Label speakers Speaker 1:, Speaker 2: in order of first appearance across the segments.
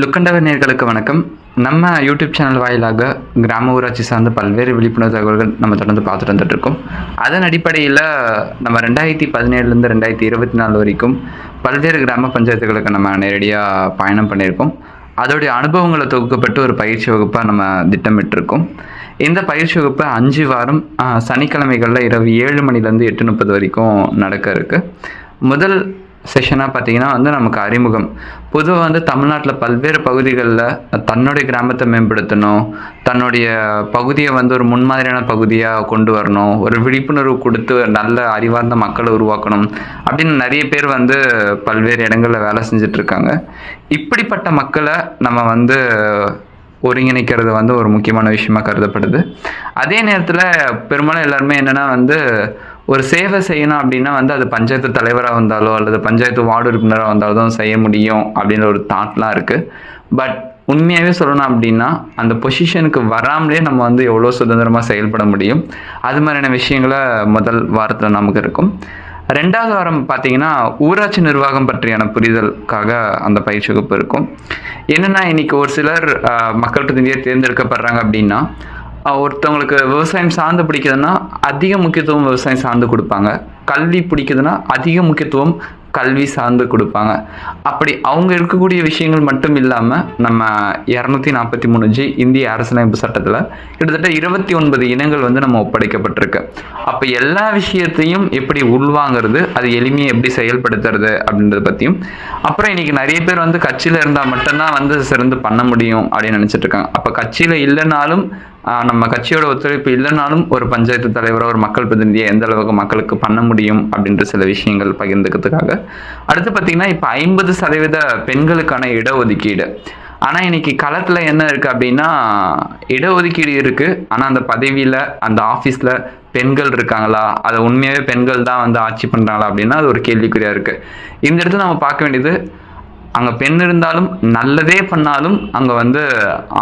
Speaker 1: லுக்கண்டவர் நேர்களுக்கு வணக்கம். நம்ம யூடியூப் சேனல் வாயிலாக கிராம ஊராட்சி சார்ந்த பல்வேறு விழிப்புணர்வு தகவல்கள் நம்ம தொடர்ந்து பார்த்துட்டு வந்துட்டுருக்கோம். அதன் அடிப்படையில் நம்ம ரெண்டாயிரத்தி பதினேழுலேருந்து ரெண்டாயிரத்தி இருபத்தி நாலு வரைக்கும் பல்வேறு கிராம பஞ்சாயத்துகளுக்கு நம்ம நேரடியாக பயணம் பண்ணியிருக்கோம். அதோடைய அனுபவங்களை தொகுக்கப்பட்டு ஒரு பயிற்சி வகுப்பாக நம்ம திட்டமிட்டிருக்கோம். இந்த பயிற்சி வகுப்பு அஞ்சு வாரம் சனிக்கிழமைகளில் இரவு ஏழு மணிலேருந்து எட்டு முப்பது வரைக்கும் நடக்க இருக்குது முதல் செஷனாக பார்த்தீங்கன்னா வந்து நமக்கு அறிமுகம். பொதுவாக வந்து தமிழ்நாட்டில் பல்வேறு பகுதிகளில் தன்னுடைய கிராமத்தை மேம்படுத்தணும் தன்னுடைய பகுதியை வந்து ஒரு முன்மாதிரியான பகுதியாக கொண்டு வரணும் ஒரு விழிப்புணர்வு கொடுத்து நல்ல அறிவார்ந்த மக்களை உருவாக்கணும் அப்படின்னு நிறைய பேர் வந்து பல்வேறு இடங்களில் வேலை செஞ்சிட்ருக்காங்க. இப்படிப்பட்ட மக்களை நம்ம வந்து ஒருங்கிணைக்கிறது வந்து ஒரு முக்கியமான விஷயமா கருதப்படுது. அதே நேரத்தில் பெரும்பாலும் எல்லாருமே என்னென்னா வந்து ஒரு சேவை செய்யணும் அப்படின்னா வந்து அது பஞ்சாயத்து தலைவராக வந்தாலோ அல்லது பஞ்சாயத்து வார்டு உறுப்பினராக வந்தாலோ தான் செய்ய முடியும் அப்படின்ற ஒரு தாட்லாம் இருக்குது பட் உண்மையாகவே சொல்லணும் அப்படின்னா அந்த பொசிஷனுக்கு வராமலே நம்ம வந்து எவ்வளோ சுதந்திரமாக செயல்பட முடியும். அது மாதிரியான விஷயங்களை முதல் வாரத்தில் நமக்கு இருக்கும். ரெண்டாவது வாரம் பார்த்தீங்கன்னா ஊராட்சி நிர்வாகம் பற்றியான புரிதலுக்காக அந்த பயிற்சி வகுப்பு இருக்கும். என்னென்னா இன்னைக்கு ஒரு சிலர் மக்கள் பிரதிநிதியை தேர்ந்தெடுக்கப்படுறாங்க அப்படின்னா ஒருத்தவங்களுக்கு விவசாயம் சார்ந்து பிடிக்குதுன்னா அதிக முக்கியத்துவம் விவசாயம் சார்ந்து கொடுப்பாங்க. கல்வி பிடிக்குதுன்னா அதிக முக்கியத்துவம் கல்வி சார்ந்து கொடுப்பாங்க. அப்படி அவங்க இருக்கக்கூடிய விஷயங்கள் மட்டும் இல்லாமல் நம்ம இரநூத்தி நாற்பத்தி மூணு ஜி இந்திய அரசியலமைப்பு சட்டத்தில் கிட்டத்தட்ட இருபத்தி ஒன்பது இனங்கள் வந்து நம்ம ஒப்படைக்கப்பட்டிருக்கு. அப்போ எல்லா விஷயத்தையும் எப்படி உள்வாங்கிறது அது எளிமையை எப்படி செயல்படுத்துறது அப்படின்றத பற்றியும் அப்புறம் இன்னைக்கு நிறைய பேர் வந்து கட்சியில் இருந்தால் மட்டும்தான் வந்து சிறந்து பண்ண முடியும் அப்படின்னு நினச்சிட்டு இருக்காங்க. அப்போ கட்சியில் இல்லைனாலும் நம்ம கட்சியோட ஒத்துழைப்பு இல்லைனாலும் ஒரு பஞ்சாயத்து தலைவராக ஒரு மக்கள் பிரதிநிதியை எந்த அளவுக்கு மக்களுக்கு பண்ண முடியும் அப்படின்ற சில விஷயங்கள் பகிர்ந்துக்கிறதுக்காக. அடுத்து பார்த்தீங்கன்னா இப்போ ஐம்பது சதவீத பெண்களுக்கான இடஒதுக்கீடு. ஆனால் இன்னைக்கு களத்தில் என்ன இருக்குது அப்படின்னா இடஒதுக்கீடு இருக்குது ஆனால் அந்த பதவியில் அந்த ஆஃபீஸில் பெண்கள் இருக்காங்களா? அதை உண்மையாகவே பெண்கள் தான் வந்து ஆட்சி பண்ணுறாங்களா அப்படின்னா அது ஒரு கேள்விக்குறியாக இருக்குது இந்த இடத்துல நம்ம பார்க்க வேண்டியது அங்கே பெண் இருந்தாலும் நல்லதே பண்ணாலும் அங்கே வந்து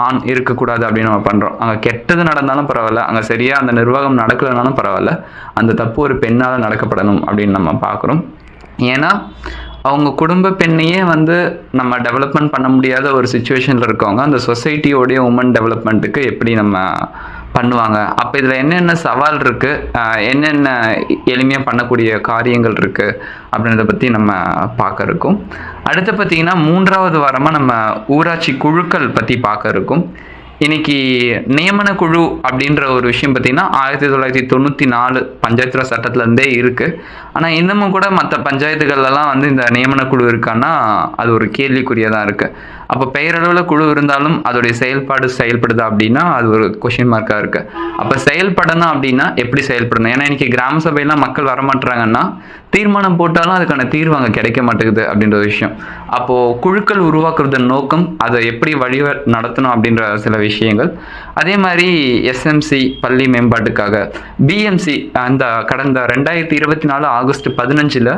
Speaker 1: ஆண் இருக்கக்கூடாது அப்படின்னு நம்ம பண்ணுறோம் அங்கே கெட்டது நடந்தாலும் பரவாயில்ல. அங்கே சரியாக அந்த நிர்வாகம் நடக்கலைனாலும் பரவாயில்ல. அந்த தப்பு ஒரு பெண்ணால் நடக்கப்படணும் அப்படின்னு நம்ம பார்க்குறோம் ஏன்னா அவங்க குடும்ப பெண்ணையே வந்து நம்ம டெவலப்மெண்ட் பண்ண முடியாத ஒரு சுச்சுவேஷனில் இருக்கவங்க அந்த சொசைட்டியோடைய உமன் டெவலப்மெண்ட்டுக்கு எப்படி நம்ம பண்ணுவாங்க. அப்போ இதில் என்னென்ன சவால் இருக்குது என்னென்ன எளிமையாக பண்ணக்கூடிய காரியங்கள் இருக்குது அப்படின்றத பற்றி நம்ம பார்க்க இருக்கும். அடுத்து பார்த்தீங்கன்னா மூன்றாவது வாரமாக நம்ம ஊராட்சி குழுக்கள் பற்றி பார்க்க இருக்கும். இன்னைக்கு நியமன குழு அப்படின்ற ஒரு விஷயம் பார்த்தீங்கன்னா ஆயிரத்தி தொள்ளாயிரத்தி தொண்ணூற்றி நாலு பஞ்சாயத்து ராஜ் சட்டத்துலேருந்தே இருக்குது ஆனால் இன்னமும் கூட மற்ற பஞ்சாயத்துகள்லாம் வந்து இந்த நியமன குழு இருக்கான்னா அது ஒரு கேள்விக்குரியதாக இருக்குது அப்போ பெயரளவில் குழு இருந்தாலும் அதோடைய செயல்பாடு செயல்படுதா அப்படின்னா அது ஒரு கொஷின் மார்க்காக இருக்குது அப்போ செயல்படணும் அப்படின்னா எப்படி செயல்படணும்? ஏன்னா இன்னைக்கு கிராம சபையெல்லாம் மக்கள் வரமாட்டுறாங்கன்னா தீர்மானம் போட்டாலும் அதுக்கான தீர்வு அங்கே கிடைக்க மாட்டேங்குது அப்படின்ற ஒரு விஷயம். அப்போது குழுக்கள் உருவாக்குறது நோக்கம் அதை எப்படி வழி நடத்தணும் அப்படின்ற சில விஷயங்கள். அதே மாதிரி எஸ்எம்சி பள்ளி மேம்பாட்டுக்காக. பிஎம்சி அந்த கடந்த ரெண்டாயிரத்தி இருபத்தி நாலு ஆகஸ்ட் பதினஞ்சில்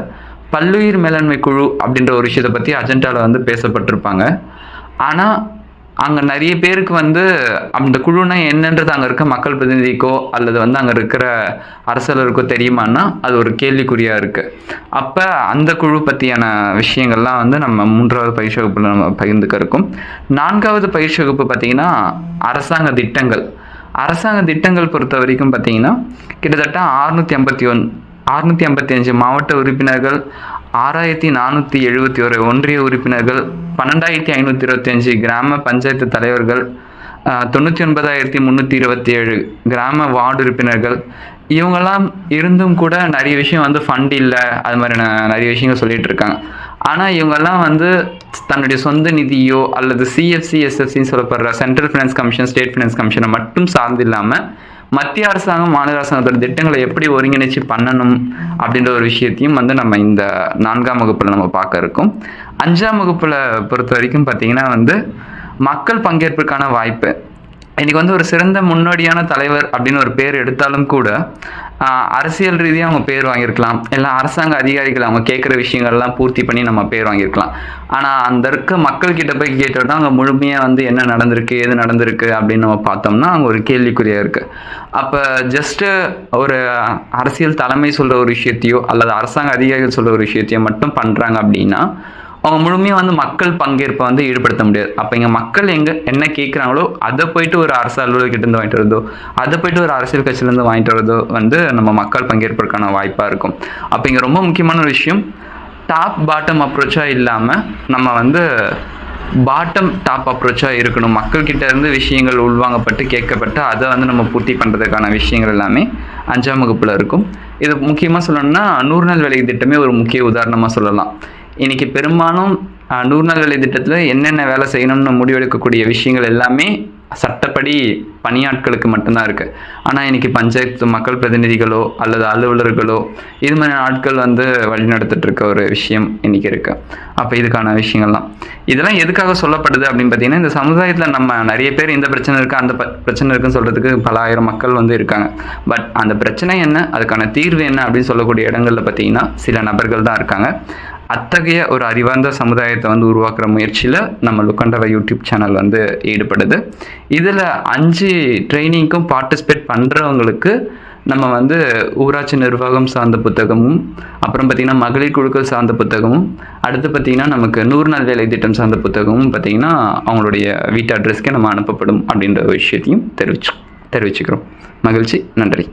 Speaker 1: பல்லுயிர் மேலாண்மை குழு அப்படின்ற ஒரு விஷயத்தை பற்றி அஜெண்டாவில் வந்து பேசப்பட்டிருப்பாங்க. ஆனால் அங்கே நிறைய பேருக்கு வந்து அந்த குழுனா என்னன்றது அங்கே இருக்க மக்கள் பிரதிநிதிக்கோ அல்லது வந்து அங்கே இருக்கிற அரசலருக்கோ தெரியுமான்னா அது ஒரு கேள்விக்குறியாக இருக்குது அப்போ அந்த குழு பற்றியான விஷயங்கள்லாம் வந்து நம்ம மூன்றாவது பயிற்சி வகுப்பில் நம்ம பகிர்ந்துக்க இருக்கும் நான்காவது பயிற்சி வகுப்பு பார்த்திங்கன்னா அரசாங்க திட்டங்கள். அரசாங்க திட்டங்கள் பொறுத்த வரைக்கும் பார்த்தீங்கன்னா கிட்டத்தட்ட அறுநூற்றி ஐம்பத்தி ஒன் அறுநூற்றி ஐம்பத்தி அஞ்சு மாவட்ட உறுப்பினர்கள் ஆறாயிரத்தி நானூற்றி எழுபத்தி ஒரு ஒன்றிய உறுப்பினர்கள் பன்னெண்டாயிரத்தி ஐநூற்றி இருபத்தஞ்சு கிராம பஞ்சாயத்து தலைவர்கள் தொண்ணூற்றி ஒன்பதாயிரத்தி முந்நூற்றி இருபத்தி ஏழு கிராம வார்டு உறுப்பினர்கள். இவங்கெல்லாம் இருந்தும் கூட நிறைய விஷயம் வந்து ஃபண்ட் இல்லை அது மாதிரி நிறைய விஷயங்கள் சொல்லிட்டு இருக்காங்க. ஆனால் இவங்கெல்லாம் வந்து தன்னுடைய சொந்த நிதியோ அல்லது சிஎஃப்சி எஸ்எஃப்சின்னு சொல்லப்படுற central finance commission state finance கமிஷனை மட்டும் சார்ந்து இல்லாமல் மத்திய அரசாங்கம் மாநில அரசாங்கத்தோட திட்டங்களை எப்படி ஒருங்கிணைச்சு பண்ணணும் அப்படின்ற ஒரு விஷயத்தையும் வந்து நம்ம இந்த நான்காம் வகுப்பில் நம்ம பார்க்க இருக்கோம். அஞ்சாம் வகுப்பில் பொறுத்த வரைக்கும் பார்த்தீங்கன்னா வந்து மக்கள் பங்கேற்புக்கான வாய்ப்பு. இன்னைக்கு வந்து ஒரு சிறந்த முன்னோடியான தலைவர் அப்படின்னு ஒரு பேர் எடுத்தாலும் கூட அரசியல் ரீதியாக அவங்க பேர் வாங்கியிருக்கலாம். இல்லை அரசாங்க அதிகாரிகள் அவங்க கேட்குற விஷயங்கள்லாம் பூர்த்தி பண்ணி நம்ம பேர் வாங்கியிருக்கலாம். ஆனால் அந்த இருக்க மக்கள்கிட்ட போய் கேட்டோம்னா அங்கே முழுமையாக வந்து என்ன நடந்திருக்கு எது நடந்திருக்கு அப்படின்னு நம்ம பார்த்தோம்னா அங்கே ஒரு கேள்விக்குறியாக இருக்குது அப்போ ஜஸ்ட்டு ஒரு அரசியல் தலைமை சொல்கிற ஒரு விஷயத்தையோ அல்லது அரசாங்க அதிகாரிகள் சொல்கிற ஒரு விஷயத்தையோ மட்டும் பண்ணுறாங்க அப்படின்னா அவங்க முழுமையாக வந்து மக்கள் பங்கேற்பை வந்து ஈடுபடுத்த முடியாது. அப்போ இங்கே மக்கள் எங்கே என்ன கேட்குறாங்களோ அதை போயிட்டு ஒரு அரசு அலுவலர்கிட்டேருந்து வாங்கிட்டு வரதோ அதை போயிட்டு ஒரு அரசியல் கட்சியிலேருந்து வாங்கிட்டு வரதோ வந்து நம்ம மக்கள் பங்கேற்பதற்கான வாய்ப்பாக இருக்கும். அப்போ இங்கே ரொம்ப முக்கியமான ஒரு விஷயம் டாப் பாட்டம் அப்ரோச்சாக இல்லாமல் நம்ம வந்து பாட்டம் டாப் அப்ரோச்சாக இருக்கணும். மக்கள்கிட்ட இருந்து விஷயங்கள் உள்வாங்கப்பட்டு கேட்கப்பட்டு அதை வந்து நம்ம பூர்த்தி பண்ணுறதுக்கான விஷயங்கள் எல்லாமே அஞ்சாம் வகுப்பில் இருக்கும். இது முக்கியமாக சொல்லணும்னா நூறு நாள் வேலை திட்டமே ஒரு முக்கிய உதாரணமாக சொல்லலாம். இன்னைக்கு பெரும்பாலும் நூறுநாள் வேலை திட்டத்தில் என்னென்ன வேலை செய்யணும்னு முடிவெடுக்கக்கூடிய விஷயங்கள் எல்லாமே சட்டப்படி பணியாட்களுக்கு மட்டும்தான் இருக்குது ஆனால் இன்னைக்கு பஞ்சாயத்து மக்கள் பிரதிநிதிகளோ அல்லது அலுவலர்களோ இது மாதிரி ஆட்கள் வந்து வழிநடத்திட்டுருக்க ஒரு விஷயம் இன்னைக்கு இருக்குது அப்போ இதுக்கான விஷயங்கள்லாம். இதெல்லாம் எதுக்காக சொல்லப்படுது அப்படின்னு பார்த்தீங்கன்னா இந்த சமுதாயத்தில் நம்ம நிறைய பேர் இந்த பிரச்சனை இருக்குது அந்த பிரச்சனை இருக்குன்னு சொல்கிறதுக்கு பல ஆயிரம் மக்கள் வந்து இருக்காங்க. பட் அந்த பிரச்சனை என்ன அதுக்கான தீர்வு என்ன அப்படின்னு சொல்லக்கூடிய இடங்களில் பார்த்தீங்கன்னா சில நபர்கள் தான் இருக்காங்க. அத்தகைய ஒரு அறிவார்ந்த சமுதாயத்தை வந்து உருவாக்குற முயற்சியில் நம்ம லுக்கண்டவ யூடியூப் சேனல் வந்து ஈடுபடுது. இதில் அஞ்சு ட்ரைனிங்க்கும் பார்ட்டிசிபேட் பண்ணுறவங்களுக்கு நம்ம வந்து ஊராட்சி நிர்வாகம் சார்ந்த புத்தகமும் அப்புறம் பார்த்திங்கன்னா மகளிர் குழுக்கள் சார்ந்த புத்தகமும் அடுத்து பார்த்திங்கன்னா நமக்கு நூறு நாள் வேலை திட்டம் சார்ந்த புத்தகமும் பார்த்திங்கன்னா அவங்களுடைய வீட்டு அட்ரஸ்க்கே நம்ம அனுப்பப்படும் அப்படின்ற ஒரு விஷயத்தையும் தெரிவிச்சு தெரிவிச்சுக்கிறோம். மகிழ்ச்சி நன்றி.